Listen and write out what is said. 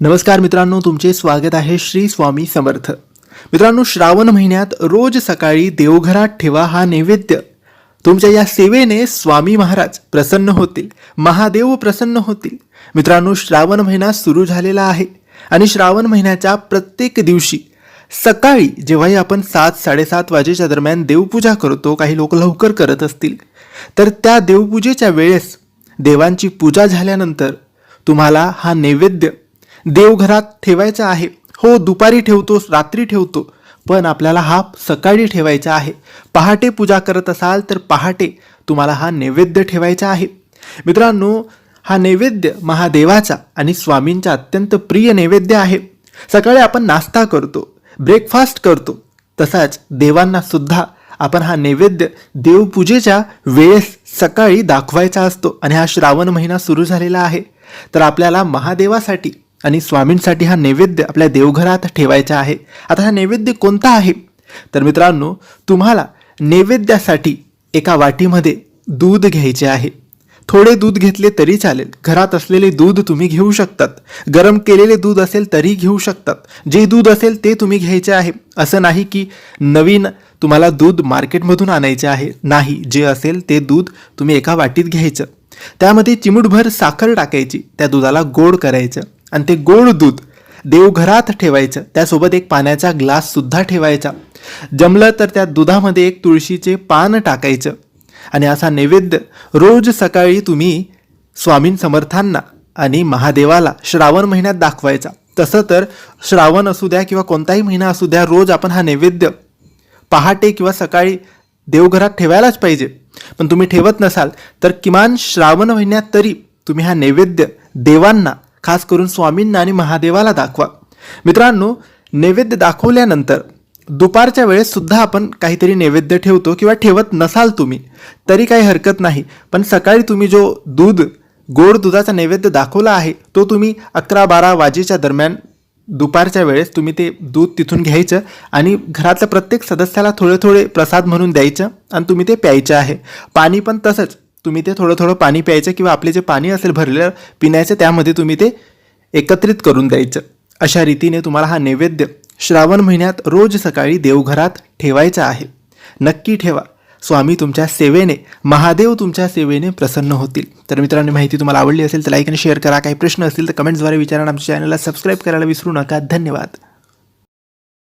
नमस्कार मित्रांनो तुमचे स्वागत आहे श्री स्वामी समर्थ. मित्रांनो श्रावण महिन्यात रोज सकाळी देवघरात ठेवा हा नैवेद्य. तुमच्या या सेवेने स्वामी महाराज प्रसन्न होतील महादेव प्रसन्न होतील. मित्रांनो श्रावण महिना सुरू झालेला आहे आणि श्रावण महिन्याच्या प्रत्येक दिवशी सकाळी जेव्हाही आपण सात साडेसात वाजेच्या दरम्यान देवपूजा करतो काही लोक लवकर करत असतील तर त्या देवपूजेच्या वेळेस देवांची पूजा झाल्यानंतर तुम्हाला हा नैवेद्य देवघरात ठेवायचा आहे. हो दुपारी ठेवतो रात्री ठेवतो पण आपल्याला हा सकाळी ठेवायचा आहे. पहाटे पूजा करत असाल तर पहाटे तुम्हाला हा नैवेद्य ठेवायचा आहे. मित्रांनो हा नैवेद्य महादेवाचा आणि स्वामींचा अत्यंत प्रिय नैवेद्य आहे. सकाळी आपण नाश्ता करतो ब्रेकफास्ट करतो तसाच देवांना सुद्धा आपण हा नैवेद्य देवपूजेच्या वेळेस सकाळी दाखवायचा असतो आणि हा श्रावण महिना सुरू झालेला आहे. तर आपल्याला महादेवासाठी आणि स्वामींसाठी हा नैवेद्य आपल्या देवघरात ठेवायचा आहे. आता हा नैवेद्य कोणता आहे? तर मित्रांनो तुम्हाला नैवेद्यासाठी एका वाटीमध्ये दूध घ्यायचे आहे. थोडे दूध घेतले तरी चालेल. घरात असलेले दूध तुम्ही घेऊ शकतात. गरम केलेले दूध असेल तरी घेऊ शकतात. जे दूध असेल ते तुम्ही घ्यायचे आहे. असं नाही की नवीन तुम्हाला दूध मार्केटमधून आणायचे आहे. नाही जे असेल ते दूध तुम्ही एका वाटीत घ्यायचं. त्यामध्ये चिमूटभर साखर टाकायची. त्या दुधाला गोड करायचं. आणि ते गोड दूध देवघरात ठेवायचं. त्यासोबत एक पाण्याचा ग्लाससुद्धा ठेवायचा. जमलं तर त्या दुधामध्ये एक तुळशीचे पान टाकायचं. आणि असा नैवेद्य रोज सकाळी तुम्ही स्वामीं समर्थांना आणि महादेवाला श्रावण महिन्यात दाखवायचा. तसं तर श्रावण असू द्या किंवा कोणताही महिना असू द्या रोज आपण हा नैवेद्य पहाटे किंवा सकाळी देवघरात ठेवायलाच पाहिजे. पण तुम्ही ठेवत नसाल तर किमान श्रावण महिन्यात तरी तुम्ही हा नैवेद्य देवांना खास करून स्वामींना आणि महादेवाला दाखवा. मित्रांनो नैवेद्य दाखवल्यानंतर दुपारच्या वेळेस सुद्धा आपण काहीतरी नैवेद्य ठेवतो किंवा ठेवत नसाल तुम्ही तरी काही हरकत नाही. पण सकाळी तुम्ही जो दूध गोड दुधाचा नैवेद्य दाखवला आहे तो तुम्ही अकरा बारा वाजेच्या दरम्यान दुपारच्या वेळेस तुम्ही ते दूध तिथून घ्यायचं आणि घरातल्या प्रत्येक सदस्याला थोडे थोडे प्रसाद म्हणून द्यायचं आणि तुम्ही ते प्यायचं आहे. पाणी पण तसंच. तुम्ही ते थोडं थोडं पाणी प्यायचं किंवा आपले जे पाणी असेल भरलेलं पिण्याचं त्यामध्ये तुम्ही ते एकत्रित करून द्यायचं. अशा रीतीने तुम्हाला हा नैवेद्य श्रावण महिन्यात रोज सकाळी देवघरात ठेवायचा आहे. नक्की ठेवा. स्वामी तुमच्या सेवेने महादेव तुमच्या सेवेने प्रसन्न होतील. तर मित्रांनो माहिती तुम्हाला आवडली असेल तर लाईक आणि शेअर करा. काही प्रश्न असतील तर कमेंट्सद्वारे विचारा आमच्या चॅनलला सबस्क्राईब करायला विसरू नका. धन्यवाद.